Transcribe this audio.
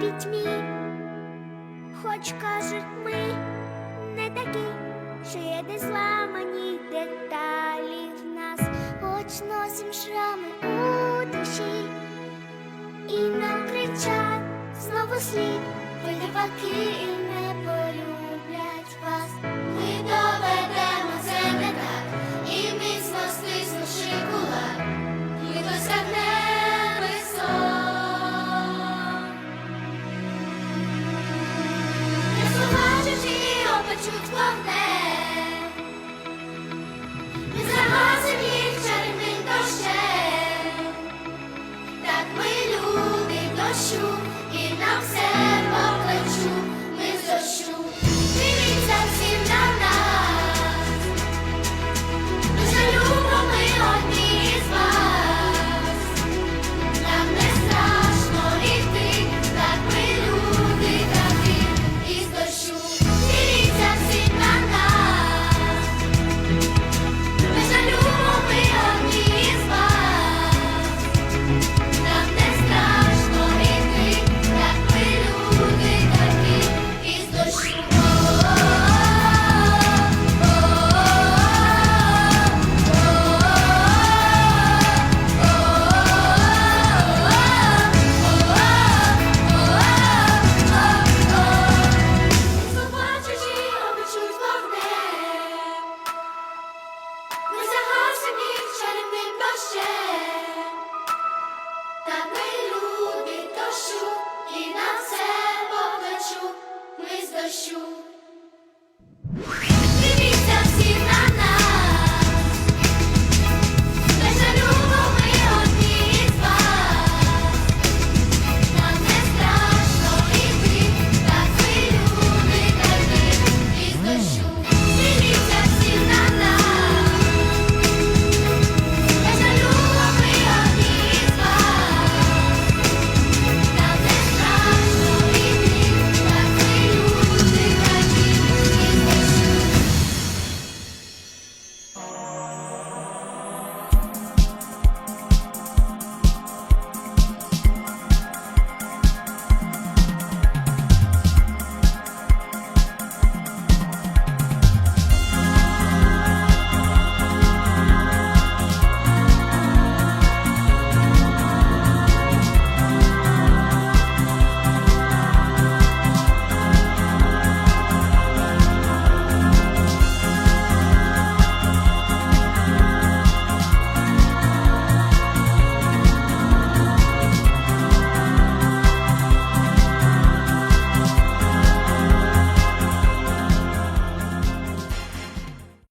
пітьмі, хоч кажуть ми не такі, що є де зламані деталі в нас, хоч носим шрами у душі, і нам кричать знову слід, поліваки. дощу, і на все покличу, ми з дощу. you